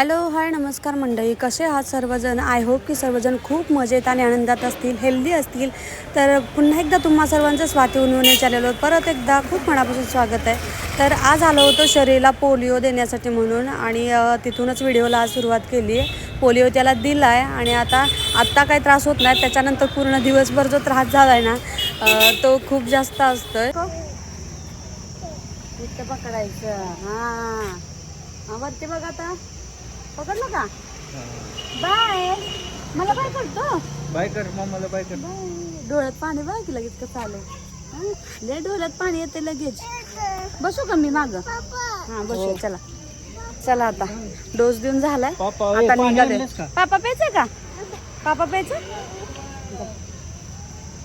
Hello hi नमस्कार मंडळी. कसे आहात सर्वजण? आय होप की सर्वजण खूप मजेत आणि आनंदात असतील हेल्दी असतील. तर पुन्हा एकदा तुम्हा सर्वांचं स्वाती उन्होंने चाललेलो परत एकदा खूप मनापासून स्वागत आहे. तर आज आलो होतो शरीराला पोलिओ देण्यासाठी म्हणून आणि तिथूनच व्हिडिओला आज सुरुवात केली आहे. पोलिओ त्याला दिला आहे आणि आता आत्ता काही त्रास होत नाही. त्याच्यानंतर पूर्ण दिवसभर जो त्रास झाला आहे ना तो खूप जास्त असतोय. हो. आहे पकडायचं. हां. वरती बघ आता. पकडलं का? बाय. मला बाय करतो बाय कर मम्माला बाय कर. बाय. डोळ्यात पाणी बघ की लगेच कसं आलं हं? लय डोळ्यात पाणी येते लगेच. बसू का मी माग? हा बसू. चला. चला आता. डोस देऊन झालाय. पापा आता पाणी निघाले पापा प्यायचं का? पापा प्यायचं?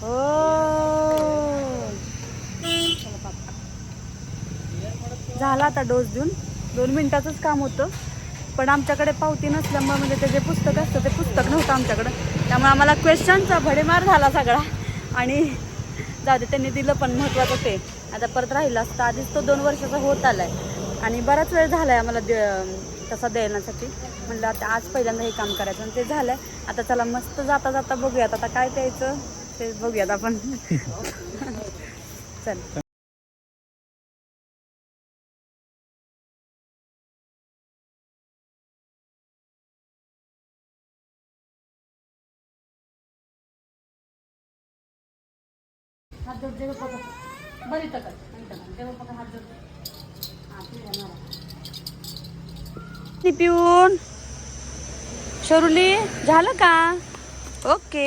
हो. झाला आता डोस देऊन. दोन मिनिटाचंच काम होतं. पण आमच्याकडे पावती नसल्यामुळे म्हणजे ते जे पुस्तक असतं ते पुस्तक नव्हतं आमच्याकडं. त्यामुळे आम्हाला क्वेश्चनचा भडेमार झाला सगळा. आणि जाऊ दे त्यांनी दिलं पण महत्त्वाचं ते. आता परत राहिलं असतं. आधीच तो दोन वर्षाचा होत आलाय. आणि बराच वेळ झाला आहे आम्हाला दे तसा देण्यासाठी. म्हणलं आता आज पहिल्यांदा हे काम करायचं आणि ते झालं आहे आता चला मस्त जाता जाता बघूयात. आता काय प्यायचं ते बघूयात आपण. चल. हात जोड देव पकड. बरी तकड देव पकड हात जोड. पिऊन. शरुली झालं का? ओके.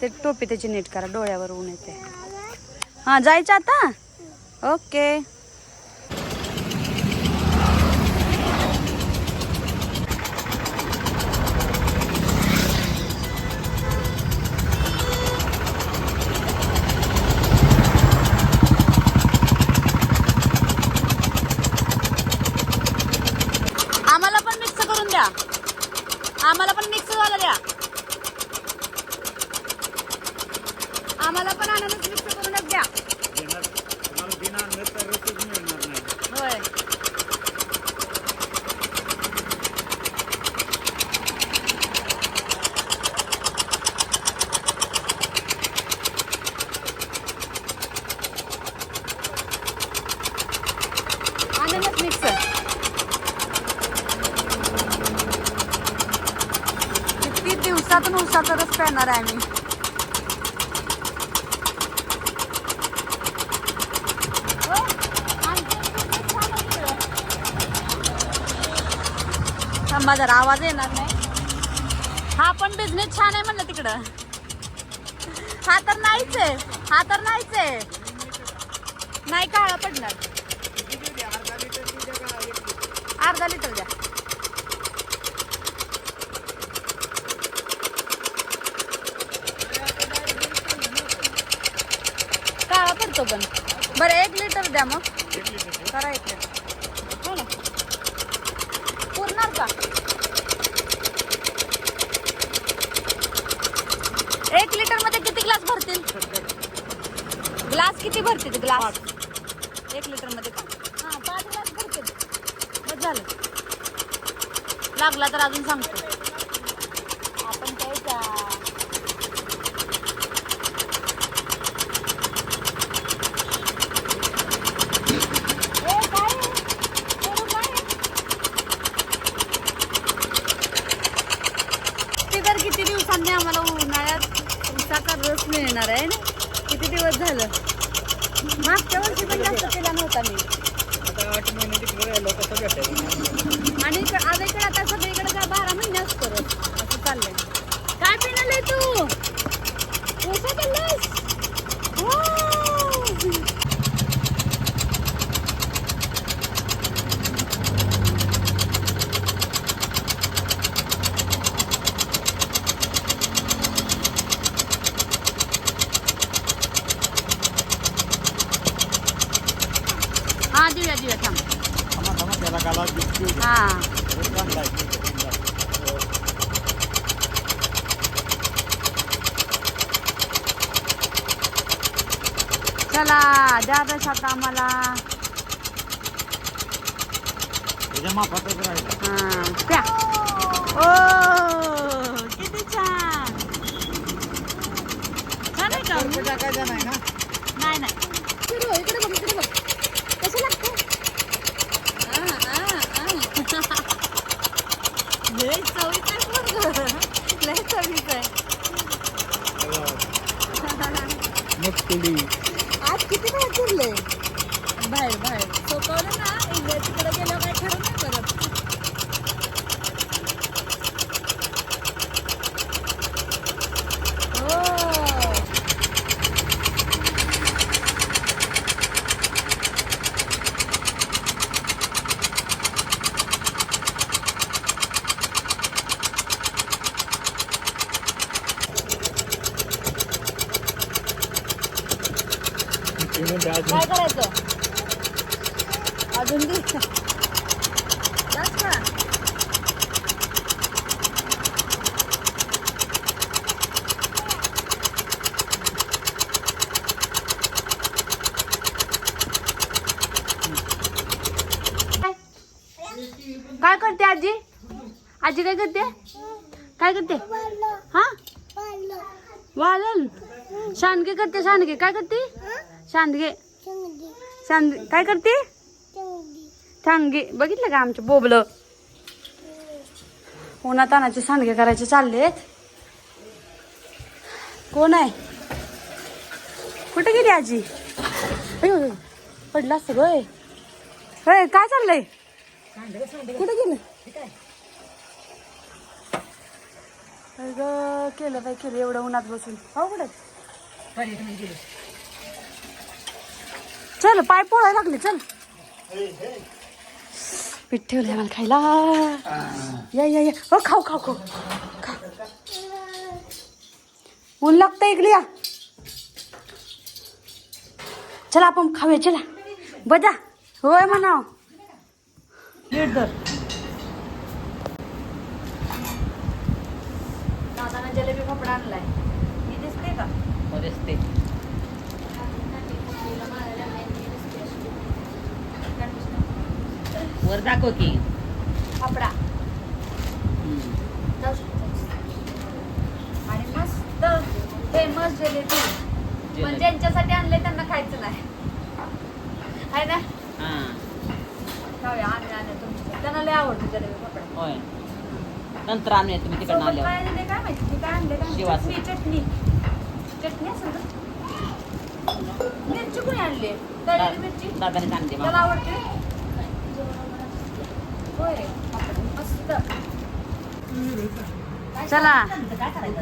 ते टोपी त्याची नीट करा डोळ्यावर ऊन येते. हा जायचं आता? ओके आम्हाला पण मिक्स करून द्या. आम्हाला पण मिक्स झालं द्या. आम्हाला पण अननस मिक्स करूनच द्या. होय अननस मिक्स किती दिवसातून उसाचा आहे आम्ही. हो, छान थांबा जरा आवाज येणार नाही. हा पण बिझनेस छान आहे म्हणलं तिकडं. हा तर नाहीच आहे हा तर नाहीच आहे. नाही काळा पडणार. अर्धा लिटर. द्या. पडतो पण बरं एक लिटर द्या मग. करा एक लिटर. हो ना. पुरणार का? एक लिटरमध्ये किती ग्लास भरतील? ग्लास किती भरतील? ग्लास. एक लिटरमध्ये का? हा पाच ग्लास भरतील. बस झालं. लागला तर अजून सांगतो आपण प्यायचा ए, काय आहे? पोरं काय आहे? ते तर किती दिवसांनी आम्हाला उन्हाळ्यात रस मिळणार आहे ना किती दिवस झालं? मागच्या वर्षी पण जास्त केला नव्हता मी. आता आठ महिने तिकडे राहिलो कसं भेटायचं आणि आज इकडे आता सगळीकडे का बारा महिने असतो रस असं चाललंय काय पिणाले तू उसा चाललास हा देऊया देऊया थांब थांबा थांबा त्याला गाला बिस्किट हा चांगला आहे चला द्या बस आता आम्हाला त्याच्या मापातच राहायचं हा प्या ओ किती छान छान आहे का बर्फ टाकायचा नाही ना नाही नाही फिरू, इकडे बघ इकडे बघ कसं लागतं आ, आ, आ. लय चवीचं आहे पोरगं. लय चवीचं आहे मुटकुली आज किती बाहेर फिरले बाहेर बाहेर सोपवलं ना इकडे तिकडे गेल्यावर काय खरं नाही परत हो काय करायचं? अजून बी बस का? काय करते आजी? आजी काय करते? काय करते? हा? वालल सांडगे करते सांडगे काय करते? सांडगे सांड काय करते? सांडगे बघितलं का आमचे बोबलं? उन्हा तानाचे सांडगे करायचे चाललेत. कोण आहे? कुठे गेली आजी? पडला असतं गय काय चाललंय? कुठे गेलं? अगं केलं बाई केलं. एवढं उन्हात बसून. हो कुठे? चल पाय पोळायला लागले चल. पीठ ठेवलंय मला खायला. या या या. हो खाऊ खाऊ खाऊ. खा. ऊन लागतं इकडे या. चला आपण खाऊया चला. बजा. होय म्हणाव. नीट धर. दादानं जलेबी कपडा आणलाय. मी दिसते का? मध्येच ते वर दाखव की. कपडा. आणि मस्त फेमस जलेबी पण ज्यांच्यासाठी आणले त्यांना खायचं नाही. आहे ना? खाऊया आणले आणले तुमच्या त्यांना लय आवडतो जलेबी कपडा. होय. नंतर आणूया तुम्ही तिकडनं काय आणले काय माहिती? मी काय आणले. चटणी चटणी. चटणी असेल ना? मिरची कोणी आणली? तळलेली मिरची? दादाने आणते त्याला मला आवडते? चला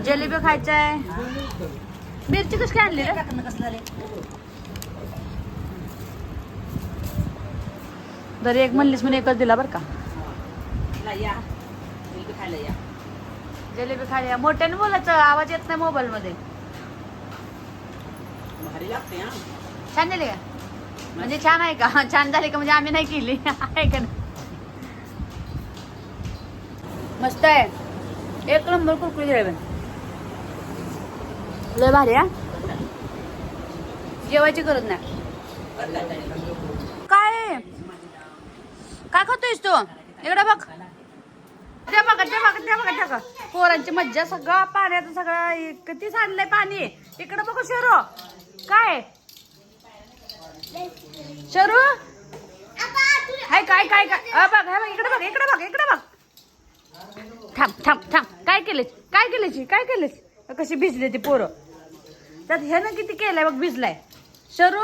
जलेबी खायचं आहे मिरची कशी काय आणली रे? जरी एक म्हणलीस म्हणून एकच दिला बरं का. या जिलेबी खायला या. मोठ्याने बोलायचं आवाज येत नाही मोबाईल मध्ये छान झाली का? म्हणजे छान आहे का? छान झाली का? म्हणजे आम्ही नाही केली. आहे का नाही? मस्त आहे. एक नंबर कुरकुरी आहे लय भारी हा. जेवायची गरज नाही. काय काय खातोयस तू? इकडे बघ. त्या बघा ते बघा त्या बघा ते पोरांची मज्जा सगळं पाण्यात सगळं किती सांडलंय पाणी. इकडे बघ शरू. काय? शरू? हाय काय काय काय? बघ हे बघ इकडे बघ इकडे बघ इकडे बघ. थांब थांब थांब. काय केले काय केलेची काय केलेच कशी भिजली ती पोरं. त्यात ह्यानं किती केलंय बघ भिजलाय. शरू!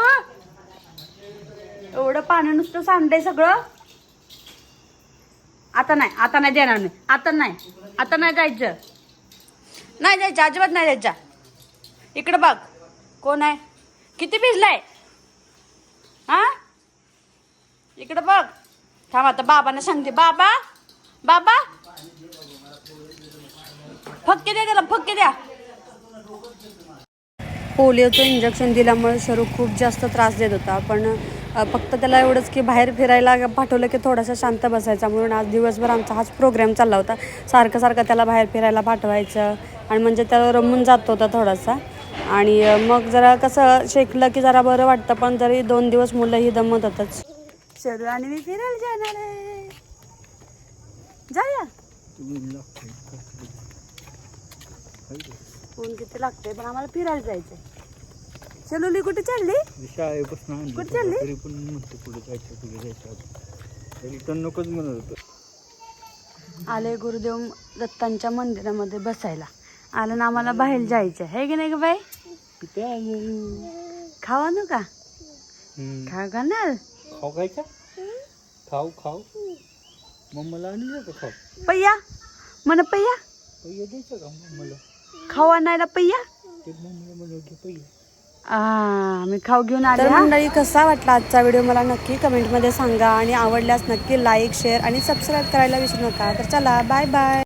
एवढं पाणी नुसतं सांडलंय सगळं. आता नाही आता नाही देणार नाही आता नाही. आता नाही जायचं. नाही जायचं अजिबात नाही जायचं. इकडं बघ. कोण आहे? किती भिजलाय? हा? इकडं बघ. थांब आता बाबांना सांगते. बाबा बाबा! फक्के द्या त्याला फक्के द्या. पोलिओचं इंजेक्शन दिल्यामुळे शरू खूप जास्त त्रास देत होता. पण फक्त त्याला एवढंच की बाहेर फिरायला पाठवलं की थोडासा शांत बसायचा. म्हणून आज दिवसभर आमचा हाच प्रोग्राम चालला होता. सारखं सारखं त्याला बाहेर फिरायला पाठवायचं. आणि म्हणजे त्याला रमून जात होता थोडासा. आणि मग जरा कसं शेकलं की जरा बरं वाटतं पण जरी दोन दिवस मुलंही दमत होतच. शरू आणि मी फिरायला जाणार आहे. जाऊया ऊन लागतंय. हाय का? ऊन किती लागतंय पण आम्हाला फिरायला जायचंय. चलुली कुठे चालली? शाळेपासून आणली कुठं चालली? तरी पण म्हणतो पुढे जायचं पुढे जायचं. तरी तर नकोच म्हणत होतं. आले गुरुदेव दत्तांच्या मंदिरामध्ये बसायला. आलं ना आम्हाला बाहेर जायचं आहे की नाही ग बाई? किती आलं? खावा ना का? हम्म. खा का ना खाऊ काय का? खाऊ खाऊ. मम्माला आणलं का खाऊ? पय्या. म्हण पय्या. पैया द्यायचं का मम्माला? खाऊ आणायला आ, मी खाऊ घेऊन आले मंडळी कसा वाटला आजचा व्हिडिओ? मला नक्की कमेंटमध्ये सांगा आणि आवडल्यास नक्की लाईक शेअर आणि सबस्क्राईब करायला विसरू नका. तर चला बाय बाय.